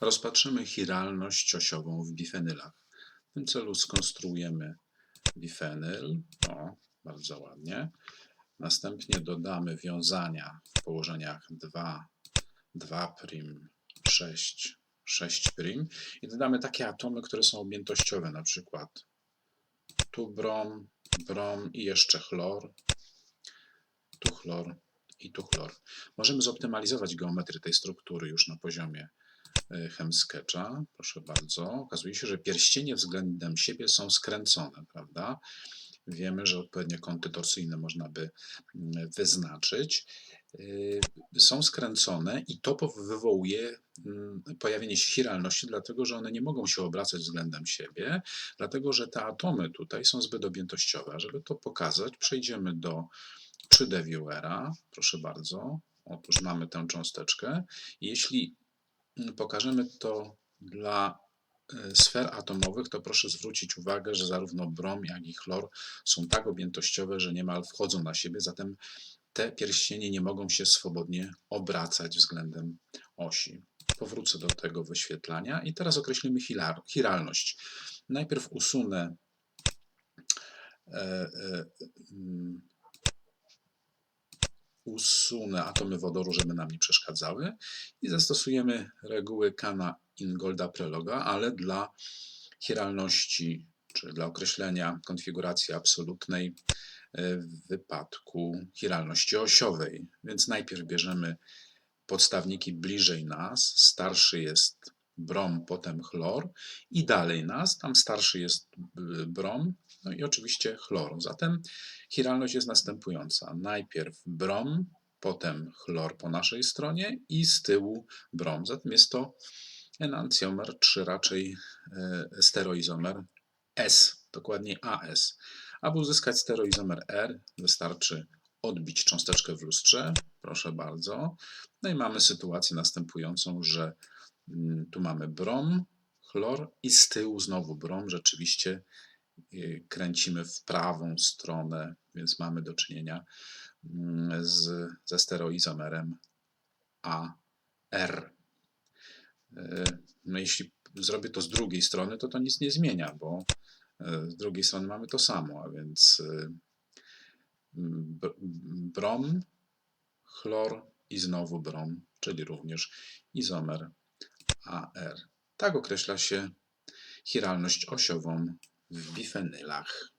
Rozpatrzymy chiralność osiową w bifenylach. W tym celu skonstruujemy bifenyl. O, bardzo ładnie. Następnie dodamy wiązania w położeniach 2, 2 prim, 6, 6 prim i dodamy takie atomy, które są objętościowe, na przykład tu brom, brom i jeszcze chlor, tu chlor i tu chlor. Możemy zoptymalizować geometrię tej struktury już na poziomie y, chemsketcha. Proszę bardzo. Okazuje się, że pierścienie względem siebie są skręcone, prawda? Wiemy, że odpowiednie kąty torsyjne można by mm, wyznaczyć. Y, Są skręcone i to wywołuje mm, pojawienie się chiralności, dlatego że one nie mogą się obracać względem siebie, dlatego że te atomy tutaj są zbyt objętościowe. Żeby to pokazać, przejdziemy do 3D Viewera. Proszę bardzo. Otóż mamy tę cząsteczkę. Jeśli pokażemy to dla e, sfer atomowych, to proszę zwrócić uwagę, że zarówno brom, jak i chlor są tak objętościowe, że niemal wchodzą na siebie, zatem te pierścienie nie mogą się swobodnie obracać względem osi. Powrócę do tego wyświetlania i teraz określimy chiralność. Najpierw usunę e, e, usunę atomy wodoru, żeby nam nie przeszkadzały i zastosujemy reguły Kana Ingolda Preloga, ale dla chiralności, czy dla określenia konfiguracji absolutnej e, w wypadku chiralności osiowej. Więc najpierw bierzemy podstawniki bliżej nas, starszy jest brom, potem chlor i dalej nas, tam starszy jest y, brom, no i oczywiście chlor. Zatem chiralność jest następująca. Najpierw brom, potem chlor po naszej stronie i z tyłu brom. Zatem jest to enancjomer, czy raczej e, stereoizomer S, dokładnie AS. Aby uzyskać stereoizomer R, wystarczy odbić cząsteczkę w lustrze, proszę bardzo. No i mamy sytuację następującą, że tu mamy brom, chlor i z tyłu znowu brom. Rzeczywiście y, kręcimy w prawą stronę, więc mamy do czynienia mm, z, ze stereoizomerem AR. Y, No jeśli zrobię to z drugiej strony, to to nic nie zmienia, bo y, z drugiej strony mamy to samo, a więc brom, chlor i znowu brom, czyli również izomer AR. Tak określa się chiralność osiową w bifenylach.